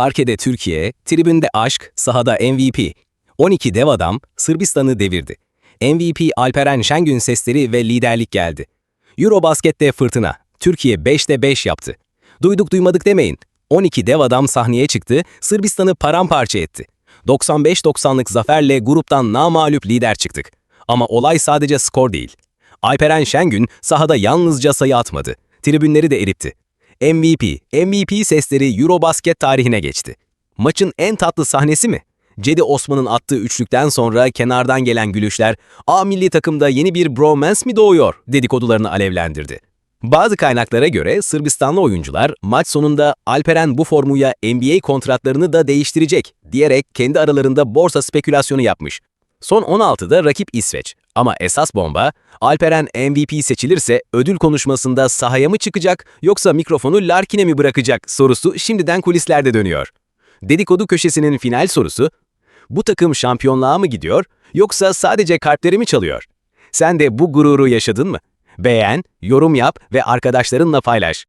Parkede Türkiye, tribünde aşk, sahada MVP. 12 dev adam Sırbistan'ı devirdi. MVP Alperen Şengün sesleri ve liderlik geldi. Eurobasket'te fırtına. Türkiye 5'te 5 yaptı. Duyduk duymadık demeyin. 12 dev adam sahneye çıktı, Sırbistan'ı paramparça etti. 95-90'lık zaferle gruptan namağlup lider çıktık. Ama olay sadece skor değil. Alperen Şengün sahada yalnızca sayı atmadı. Tribünleri de eritti. MVP, MVP sesleri Eurobasket tarihine geçti. Maçın en tatlı sahnesi mi? Cedi Osman'ın attığı üçlükten sonra kenardan gelen gülüşler, A milli takımda yeni bir bromance mi doğuyor dedikodularını alevlendirdi. Bazı kaynaklara göre Sırbistanlı oyuncular maç sonunda Alperen bu formuya NBA kontratlarını da değiştirecek diyerek kendi aralarında borsa spekülasyonu yapmış. Son 16'da rakip İsveç. Ama esas bomba, Alperen MVP seçilirse ödül konuşmasında sahaya mı çıkacak yoksa mikrofonu Larkin'e mi bırakacak sorusu şimdiden kulislerde dönüyor. Dedikodu köşesinin final sorusu, bu takım şampiyonluğa mı gidiyor yoksa sadece kalpleri mi çalıyor? Sen de bu gururu yaşadın mı? Beğen, yorum yap ve arkadaşlarınla paylaş.